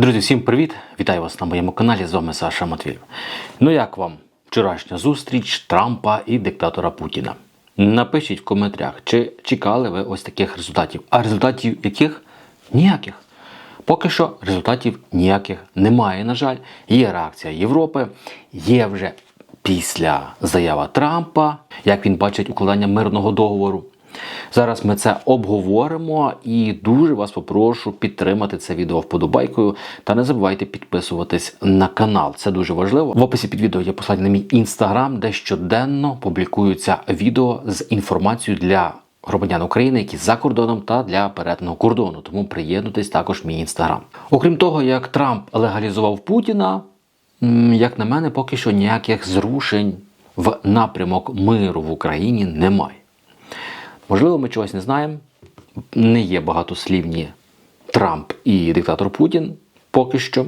Друзі, всім привіт! Вітаю вас на моєму каналі. З вами Саша Матвієв. Ну як вам вчорашня зустріч Трампа і диктатора Путіна? Напишіть в коментарях, чи чекали ви ось таких результатів. А результатів яких? Ніяких. Поки що результатів ніяких немає, на жаль. Є реакція Європи, є вже після заява Трампа, як він бачить укладання мирного договору. Зараз ми це обговоримо і дуже вас попрошу підтримати це відео вподобайкою та не забувайте підписуватись на канал. Це дуже важливо. В описі під відео є посилання на мій інстаграм, де щоденно публікуються відео з інформацією для громадян України, які за кордоном та для перетину кордону. Тому приєднуйтесь також в мій інстаграм. Окрім того, як Трамп легалізував Путіна, як на мене, поки що ніяких зрушень в напрямок миру в Україні немає. Можливо, ми чогось не знаємо. Не є багатослівні Трамп і диктатор Путін поки що.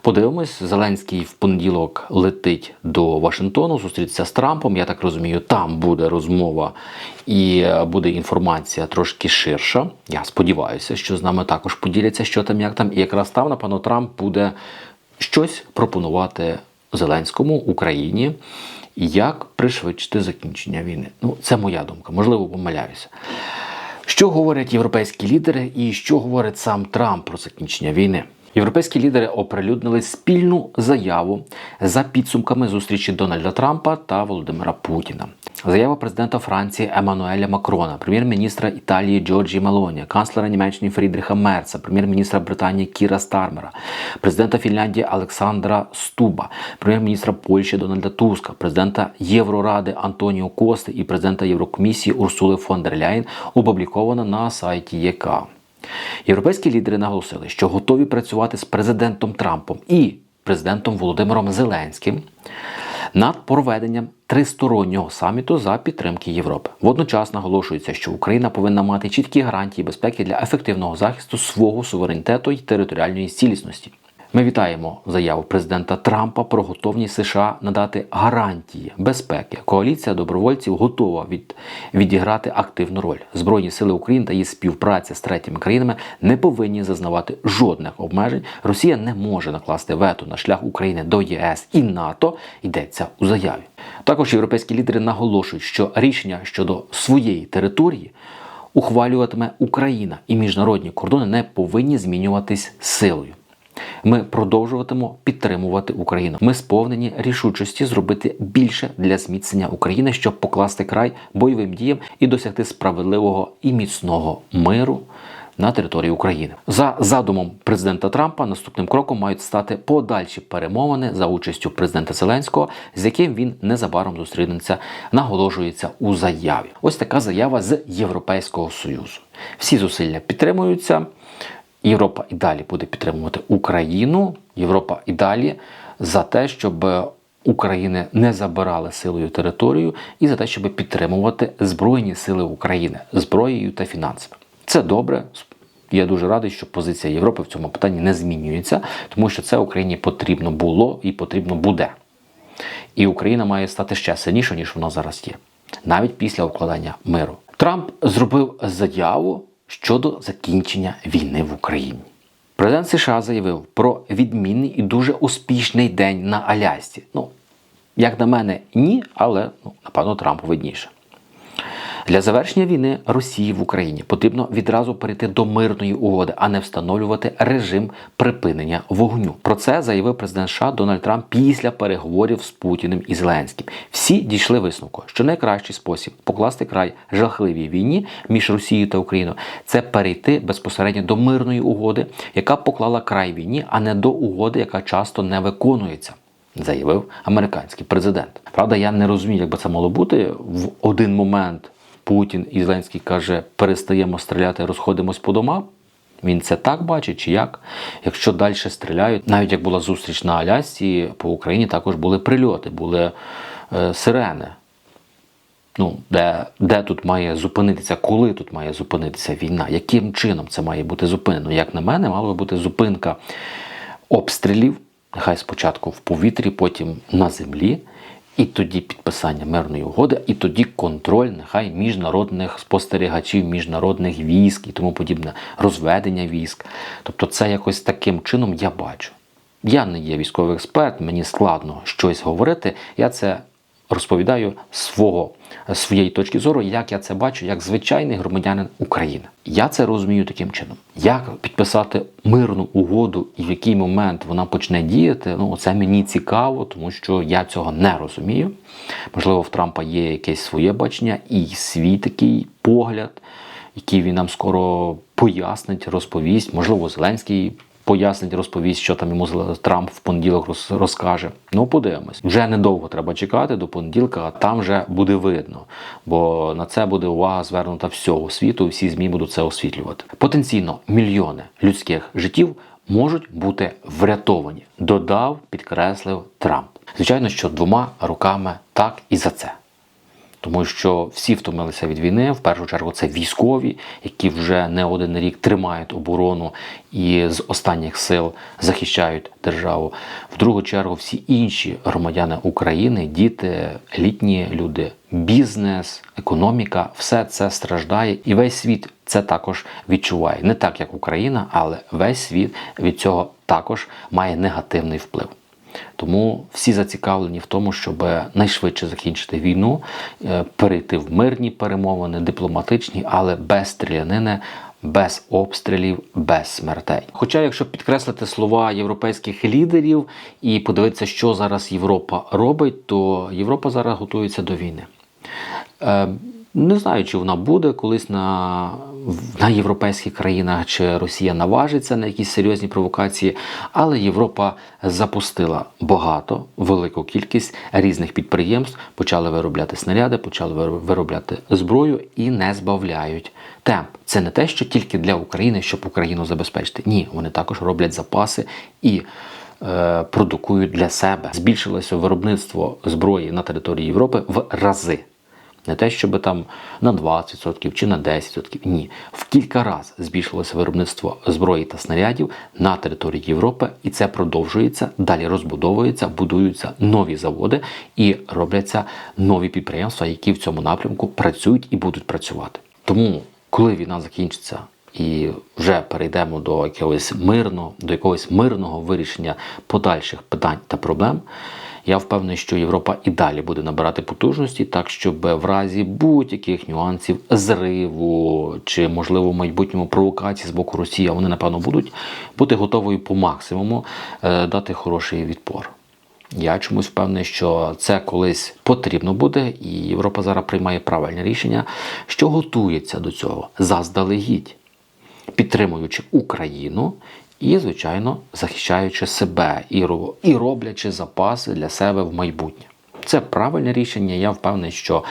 Подивимось, Зеленський в понеділок летить до Вашингтону, зустрітися з Трампом. Я так розумію, там буде розмова і буде інформація трошки ширша. Я сподіваюся, що з нами також поділяться, що там, як там. І якраз там, напевно, Трамп буде щось пропонувати Зеленському Україні. Як пришвидшити закінчення війни? Ну, це моя думка, можливо, помиляюся. Що говорять європейські лідери і що говорить сам Трамп про закінчення війни? Європейські лідери оприлюднили спільну заяву за підсумками зустрічі Дональда Трампа та Володимира Путіна. Заява президента Франції Еммануеля Макрона, прем'єр-міністра Італії Джорджі Мелоні, канцлера Німеччини Фрідріха Мерца, прем'єр-міністра Британії Кіра Стармера, президента Фінляндії Олександра Стуба, прем'єр-міністра Польщі Дональда Туска, президента Євроради Антоніо Кости і президента Єврокомісії Урсули фон дер Ляєн опубліковано на сайті ЄК. Європейські лідери наголосили, що готові працювати з президентом Трампом і президентом Володимиром Зеленським над проведенням тристороннього саміту за підтримки Європи. Водночас наголошується, що Україна повинна мати чіткі гарантії безпеки для ефективного захисту свого суверенітету і територіальної цілісності. Ми вітаємо заяву президента Трампа про готовність США надати гарантії безпеки. Коаліція добровольців готова від, відіграти активну роль. Збройні сили України та її співпраця з третіми країнами не повинні зазнавати жодних обмежень. Росія не може накласти вето на шлях України до ЄС і НАТО. Йдеться у заяві. Також європейські лідери наголошують, що рішення щодо своєї території ухвалюватиме Україна, і міжнародні кордони не повинні змінюватись силою. Ми продовжуватимемо підтримувати Україну. Ми сповнені рішучості зробити більше для зміцнення України, щоб покласти край бойовим діям і досягти справедливого і міцного миру. На території України за задумом президента Трампа наступним кроком мають стати подальші перемовини за участю президента Зеленського, з яким він незабаром зустрінеться, наголошується у заяві. Ось така заява з Європейського союзу. Всі зусилля підтримуються. Європа і далі буде підтримувати Україну. Європа і далі за те, щоб України не забирали силою територію, і за те, щоб підтримувати Збройні сили України зброєю та фінансами. Це добре. Я дуже радий, що позиція Європи в цьому питанні не змінюється, тому що це Україні потрібно було і потрібно буде. І Україна має стати ще сильнішою, ніж вона зараз є, навіть після укладання миру. Трамп зробив заяву щодо закінчення війни в Україні. Президент США заявив про відмінний і дуже успішний день на Алясці. Ну, як на мене, ні, але ну, напевно Трампу видніше. Для завершення війни Росії в Україні потрібно відразу перейти до мирної угоди, а не встановлювати режим припинення вогню. Про це заявив президент США Дональд Трамп після переговорів з Путіним і Зеленським. Всі дійшли висновку, що найкращий спосіб покласти край жахливій війні між Росією та Україною це перейти безпосередньо до мирної угоди, яка поклала край війні, а не до угоди, яка часто не виконується. Заявив американський президент. Правда, я не розумію, як би це мало бути в один момент. Путін і Зеленський каже, перестаємо стріляти, розходимось по домам. Він це так бачить чи як? Якщо далі стріляють, навіть як була зустріч на Алясці, по Україні також були прильоти, були е, сирени. Ну, де, де тут має зупинитися, коли тут має зупинитися війна? Яким чином це має бути зупинено? Як на мене, мала би бути зупинка обстрілів, нехай спочатку в повітрі, потім на землі, І тоді підписання мирної угоди, і тоді контроль нехай міжнародних спостерігачів, міжнародних військ і тому подібне, розведення військ. Тобто, це якось таким чином я бачу. Я не є військовий експерт, мені складно щось говорити. Я це розповідаю свого, своєї точки зору, як я це бачу, як звичайний громадянин України. Я це розумію таким чином. Як підписати мирну угоду і в який момент вона почне діяти, ну це мені цікаво, тому що я цього не розумію. Можливо, в Трампа є якесь своє бачення і свій такий погляд, який він нам скоро пояснить, розповість. Можливо, Зеленський пояснить, розповість, що там йому Трамп в понеділок роз- розкаже. Ну, подивимось. Вже недовго треба чекати до понеділка, а там вже буде видно. Бо на це буде увага звернута всього світу, і всі ЗМІ будуть це освітлювати. Потенційно мільйони людських життів можуть бути врятовані. Додав, підкреслив Трамп. Звичайно, що двома руками так і за це. Тому що всі втомилися від війни. В першу чергу це військові, які вже не один рік тримають оборону і з останніх сил захищають державу. В другу чергу, всі інші громадяни України, діти, літні люди, бізнес, економіка, все це страждає, і весь світ це також відчуває. Не так як Україна, але весь світ від цього також має негативний вплив. Тому всі зацікавлені в тому, щоб найшвидше закінчити війну, е, перейти в мирні перемовини, дипломатичні, але без стрілянини, без обстрілів, без смертей. Хоча, якщо підкреслити слова європейських лідерів і подивитися, що зараз Європа робить, то Європа зараз готується до війни. Не знаю, чи вона буде колись на, на європейських країнах, чи Росія наважиться на якісь серйозні провокації, але Європа запустила багато, велику кількість різних підприємств, почали виробляти снаряди, почали виробляти зброю і не збавляють темп. Це не те, що тільки для України, щоб Україну забезпечити. Ні, вони також роблять запаси і е, продукують для себе. Збільшилося виробництво зброї на території Європи в рази. Не те, щоб там на 20% чи на 10%. Ні. В кілька разів збільшилося виробництво зброї та снарядів на території Європи, і це продовжується, далі розбудовується, будуються нові заводи і робляться нові підприємства, які в цьому напрямку працюють і будуть працювати. Тому, коли війна закінчиться і вже перейдемо до якогось мирного, до якогось мирного вирішення подальших питань та проблем. Я впевнений, що Європа і далі буде набирати потужності, так щоб в разі будь-яких нюансів зриву чи, можливо, в майбутньому провокації з боку Росії, а вони напевно будуть бути готовою по максимуму е, дати хороший відпор. Я чомусь впевнений, що це колись потрібно буде, і Європа зараз приймає правильне рішення, що готується до цього заздалегідь підтримуючи Україну і, звичайно, захищаючи себе і, роблячи запаси для себе в майбутнє. Це правильне рішення. Я впевнений, що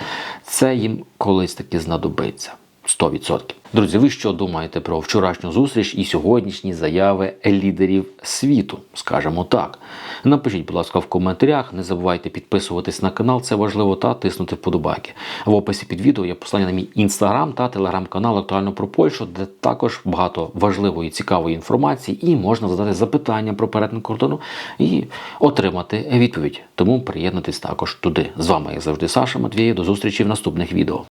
це їм колись таки знадобиться. 100%. Друзі, ви що думаєте про вчорашню зустріч і сьогоднішні заяви лідерів світу? Скажемо так. Напишіть, будь ласка, в коментарях. Не забувайте підписуватись на канал, це важливо, та тиснути вподобайки. В описі під відео є посилання на мій інстаграм та телеграм-канал актуально про Польщу, де також багато важливої цікавої інформації, і можна задати запитання про перетин кордону і отримати відповідь. Тому приєднуйтесь також туди. З вами, як завжди, Саша Матвієв. До зустрічі в наступних відео.